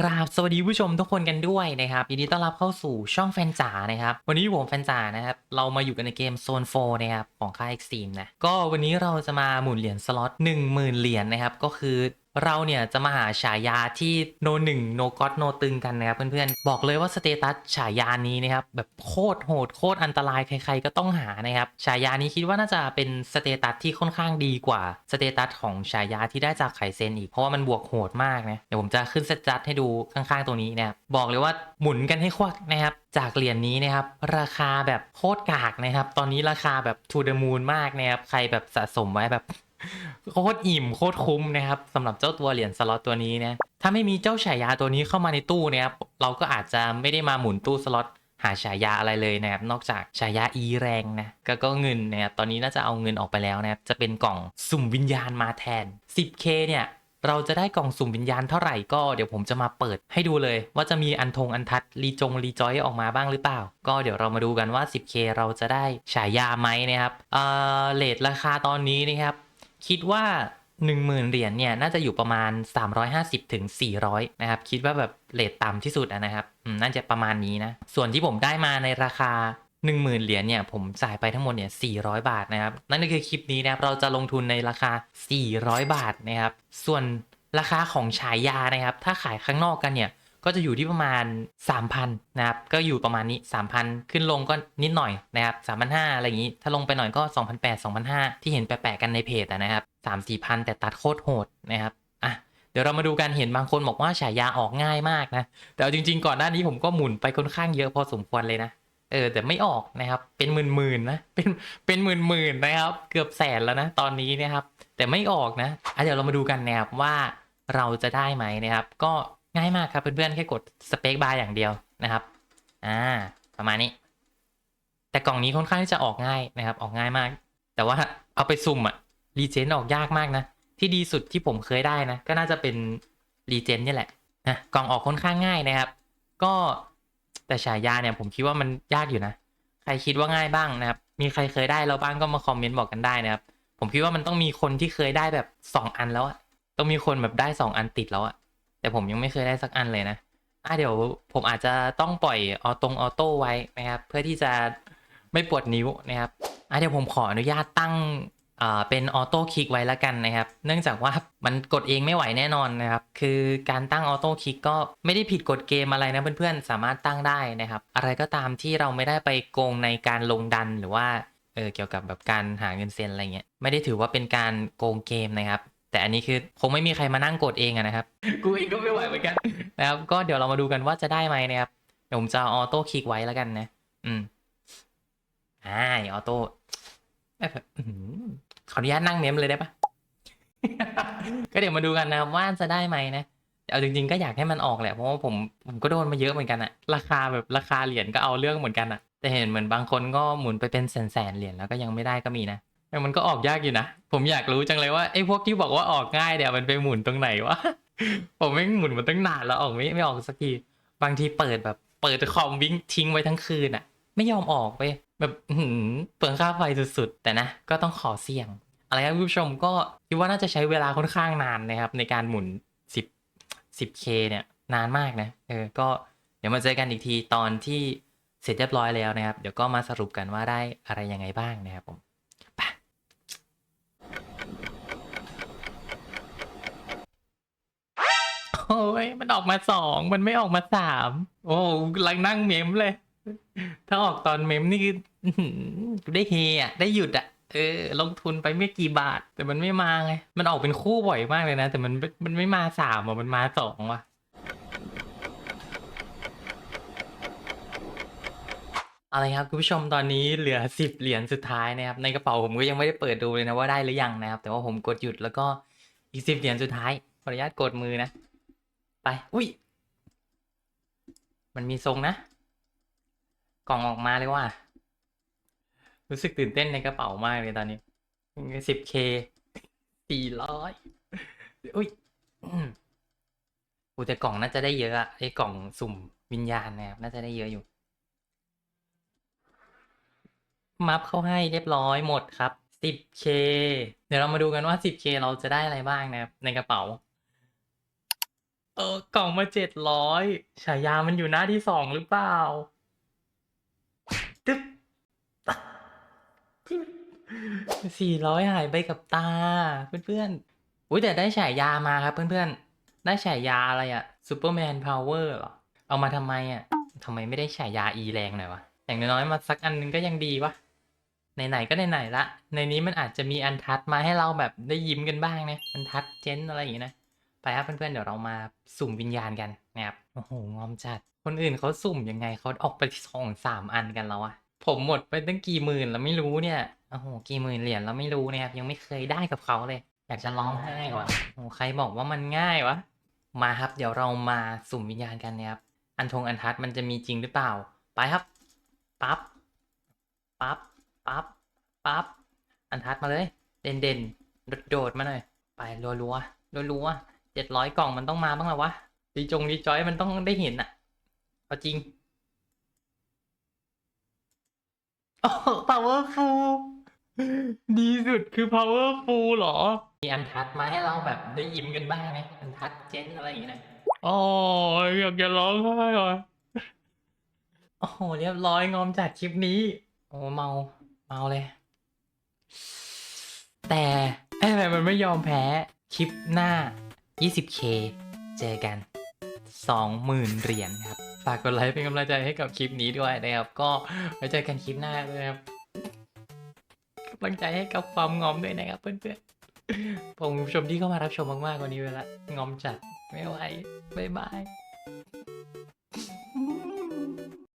กราบสวัสดีผู้ชมทุกคนกันด้วยนะครับยินดีต้อนรับเข้าสู่ช่องแฟนจ๋านะครับ วันนี้ผมแฟนจ๋านะครับ เรามาอยู่กันในเกมโซนโฟนะครับของค่ายเอ็กซ์ตรีมนะ ก็วันนี้เราจะมาหมุนเหรียญสล็อต10,000เหรียญนะครับ ก็คือ เราเนี่ยจะมาหาฉายาที่โนหนึ่งโนก็อตโนตึงกันนะครับเพื่อนๆ บอกเลยว่าสเตตัสฉายานี้นะครับแบบโคตรโหดโคตรอันตรายใครๆก็ต้องหานะครับฉายานี้คิดว่าน่าจะเป็นสเตตัสที่ค่อนข้างดีกว่าสเตตัสของฉายาที่ได้จากไข่เซนอีกเพราะว่ามันบวกโหดมากนะเดี๋ยวผมจะขึ้นสเตตัสให้ดูข้างๆ ตรงนี้นะครับบอกเลยว่าหมุนกันให้ควักนะครับจากเหรียญนี้นะครับราคาแบบโคตรกากนะครับตอนนี้ราคาแบบ to the moon มากนะครับใครแบบสะสมไว้แบบ โคตรอิ่มโคตรคุ้มนะครับสำหรับเจ้าตัวเหรียญสล็อตตัวนี้นะถ้าไม่มีเจ้าฉายาตัวนี้เข้ามาในตู้นี่ยครับเราก็อาจจะไม่ได้มาหมุนตู้สล็อตหาฉายาอะไรเลยนะครับ นอกจากฉายาอีแรงนะก็ก็เงินนะครับตอนนี้น่าจะเอาเงินออกไปแล้วนะครับจะเป็นกล่องสุ่มวิญญาณมาแทน 10k เนี่ยเราจะได้กล่องสุ่มวิญญาณเท่าไหร่ก็เดี๋ยวผมจะมาเปิดให้ดูเลย ว่าจะมีอันทงอันทัดรีจงรีจอยออกมาบ้างหรือเปล่า ก็เดี๋ยวเรามาดูกันว่า 10k เราจะได้ฉายาไหมนะครับเอ่อเลทราคาตอนนี้นะครับ คิดว่า 10,000 เหรียญเนี่ย น่าจะอยู่ประมาณ 350ถึง400 นะครับ คิดว่าแบบเลทต่ำที่สุดนะครับอืมน่าจะประมาณนี้นะ ส่วนที่ผมได้มาในราคา 10,000 เหรียญเนี่ย ผมจ่ายไปทั้งหมดเนี่ย 400 บาทนะครับ นั่นก็คือคลิปนี้นะครับ เราจะลงทุนในราคา 400 บาทนะครับ ส่วนราคาของฉายานะครับ ถ้าขายข้างนอกกันเนี่ย ก็จะอยู่ที่ประมาณ 3,000นะครับ ก็อยู่ประมาณนี้ 3,000 ขึ้นลงก็นิดหน่อยนะครับ3,500อะไรอย่างนี้ ถ้าลงไปหน่อยก็ 2,800 2,500 ที่เห็นแปะๆกันในเพจนะครับ3-4,000 แต่ตัดโคตรโหดนะครับอะเดี๋ยวเรามาดูกันเห็นบางคนบอกว่าฉายาออกง่ายมากนะ แต่เอาจริง ๆ ก่อนหน้านี้ผมก็หมุนไปค่อนข้างเยอะพอสมควรเลยนะ เออแต่ไม่ออกนะครับ เป็นหมื่นๆนนะ เป็นเป็นหมื่นๆนะครับ เกือบแสนแล้วนะตอนนี้นะครับ แต่ไม่ออกนะอะเดี๋ยวเรามาดูกันนะครับว่าเราจะได้ไหมนะครับ ก็ ง่ายมากครับเพื่อนๆแค่กดสเปคบาร์อย่างเดียวนะครับอ่าประมาณนี้ แต่กล่องนี้ค่อนข้างที่จะออกง่ายนะครับ ออกง่ายมาก แต่ว่าเอาไปสุ่มอะรีเจนออกยากมากนะ ที่ดีสุดที่ผมเคยได้นะ ก็น่าจะเป็นรีเจนนี่แหละนะกล่องออกค่อนข้างง่ายนะครับ ก็แต่ฉายาเนี่ยผมคิดว่ามันยากอยู่นะ ใครคิดว่าง่ายบ้างนะครับ มีใครเคยได้แล้วบ้างก็มาคอมเมนต์บอกกันได้นะครับ ผมคิดว่ามันต้องมีคนที่เคยได้แบบสองอันแล้วอะต้องมีคนแบบได้สองอันติดแล้วอะ แต่ผมยังไม่เคยได้สักอันเลยนะอะเดี๋ยวผมอาจจะต้องปล่อยออตรงออโต้ไว้นะครับ เพื่อที่จะไม่ปวดนิ้วนะครับอะเดี๋ยวผมขออนุญาตตั้งอ่าเป็นออโต้คลิกไว้แล้วกันนะครับ เนื่องจากว่ามันกดเองไม่ไหวแน่นอนนะครับ คือการตั้งออโต้คลิกก็ไม่ได้ผิดกฎเกมอะไรนะเพื่อนๆ สามารถตั้งได้นะครับ อะไรก็ตามที่เราไม่ได้ไปโกงในการลงดันหรือว่าเออเกี่ยวกับแบบการหาเงินเซ็นอะไรเงี้ยไม่ได้ถือว่าเป็นการโกงเกมนะครับ แต่อันนี้คือคงไม่มีใครมานั่งกดเองอะนะครับ กูเองก็ไม่ไหวเหมือนกันนะครับก็เดี๋ยวเรามาดูกันว่าจะได้ไหมนะครับเดี๋ยวผมจะออโต้คลิกไว้แล้วกันนะ อืมอ่าออโต้แบบอื้อหือขออนุญาตนั่งเมมเลยได้ปะก็เดี๋ยวมาดูกันนะครับว่าจะได้ไหมนะแต่เอาจริงๆก็อยากให้มันออกแหละเพราะว่าผมผมก็โดนมาเยอะเหมือนกันอะราคาแบบราคาเหรียญก็เอาเรื่องเหมือนกันอะแต่เห็นเหมือนบางคนก็หมุนไปเป็นแสนๆเหรียญแล้วก็ยังไม่ได้ก็มีนะแต่มันก็ออกยากอยู่นะ ผมอยากรู้จังเลยว่าไอ้พวกที่บอกว่าออกง่ายเนี่ยมันไปหมุนตรงไหนวะ ผมไม่หมุนมาตั้งนานแล้วออกไม่ไม่ออกสักที บางทีเปิดแบบ เปิดคอมวิ่งทิ้งไว้ทั้งคืนอะไม่ยอมออกไปแบบหือเปลืองค่าไฟสุดๆ แต่นะ ก็ต้องขอเสี่ยง อะไรครับคุณผู้ชมก็คิดว่าน่าจะใช้เวลาค่อนข้างนานนะครับ ในการหมุน 10 10k เนี่ย นานมากนะเออก็เดี๋ยวมาเจอกันอีกทีตอนที่เสร็จเรียบร้อยแล้วนะครับ เดี๋ยวก็มาสรุปกันว่าได้อะไรยังไงบ้างนะครับผมไป โอ้ยมันออกมาสองมันไม่ออกมาสามโอ้กลังนั่งเมมเลย ถ้าออกตอนเมมนี่คือได้เฮอะได้หยุดอะเออลงทุนไปไม่กี่บาท แต่มันไม่มาไง มันออกเป็นคู่บ่อยมากเลยนะ แต่มันมันไม่มาสามอะมันมาสองว่ะอาละครับคุณผู้ชมตอนนี้เหลือสิบเหรียญสุดท้ายนะครับในกระเป๋าผมก็ยังไม่ได้เปิดดูเลยนะว่าได้หรือยังนะครับแต่ว่าผมกดหยุดแล้วก็อีกสิบเหรียญสุดท้ายขออนุญาตกดมือนะ ไป อุ้ย มันมีทรงนะ กล่องออกมาเลยว่ารู้สึกตื่นเต้นในกระเป๋ามากเลยตอนนี้สิบเคสี่ร้อยอุ้ยอูแต่กล่องน่าจะได้เยอะอะไอ้กล่องสุ่มวิญญาณนะครับ น่าจะได้เยอะอยู่ มัฟเข้าให้เรียบร้อยหมดครับ 10k เดี๋ยวเรามาดูกันว่า 10k เราจะได้อะไรบ้างนะครับ ในกระเป๋า เออกล่องมาเจ็ดร้อยฉายามันอยู่หน้าที่สองหรือเปล่าตึ๊บสี่ร้อยหายไปกับตา เพื่อนๆอุ้ยแต่ได้ฉายามาครับเพื่อนๆ ได้ฉายาอะไรอะซูเปอร์แมนพาวเวอร์เหรอ เอามาทำไมอะทำไมไม่ได้ฉายาอีแรงหน่อยวะ อย่างน้อยๆมาสักอันนึงก็ยังดีวะ ไหนๆก็ไหนๆละ ในนี้มันอาจจะมีอันทัดมาให้เราแบบได้ยิ้มกันบ้างนะ อันทัดเจนอะไรอย่างงี้นะ ไปครับเพื่อนๆเดี๋ยวเรามาสุ่มวิญญาณกันนะครับโอ้โหงอมจัด คนอื่นเขาสุ่มยังไงเขาออกไปสองสามอันกันแล้วอะผมหมดไปตั้งกี่หมื่นแล้วไม่รู้เนี่ยโอ้โหกี่หมื่นเหรียญแล้วไม่รู้นะครับยังไม่เคยได้กับเขาเลยอยากจะร้องไห้ว่ะโอ้ใครบอกว่ามันง่ายวะมาครับ เดี๋ยวเรามาสุ่มวิญญาณกันนะครับอันทงอันทัดมันจะมีจริงหรือเปล่า ไปครับปั๊บปั๊บปั๊บปั๊บอันทัดมาเลย เด่นเด่นโดดโดดมาหน่อยไปรัวรัวรัวรัว เจ็ดร้อยกล่องมันต้องมาบ้างแล้ววะดีจงดีจอยมันต้องได้เห็นอะเอาจริงโอ้ powerful ดีสุดคือ powerful เหรอ มีอันทัดมาให้เราแบบได้ยิ้มกันบ้างไหมอันทัดเจนอะไรอย่างเงี้ยนะโอ้ยอยากจะร้องไห้ว่ะโอ้โหเรียบร้อยงอมจัดคลิปนี้ โอ้เมา เมาเลย แต่ไอ้แบบมันไม่ยอมแพ้ คลิปหน้า 20k เจอกัน 20,000 เหรียญครับ ฝากกดไลค์เป็นกำลังใจให้กับคลิปนี้ด้วยนะครับ ก็ไว้เจอกันคลิปหน้าเลยครับกำลังใจให้กับความงอมด้วยนะครับเพื่อนๆผมชมที่เข้ามารับชมมากๆวันนี้เวลางอมจัดไม่ไหวบ๊ายบาย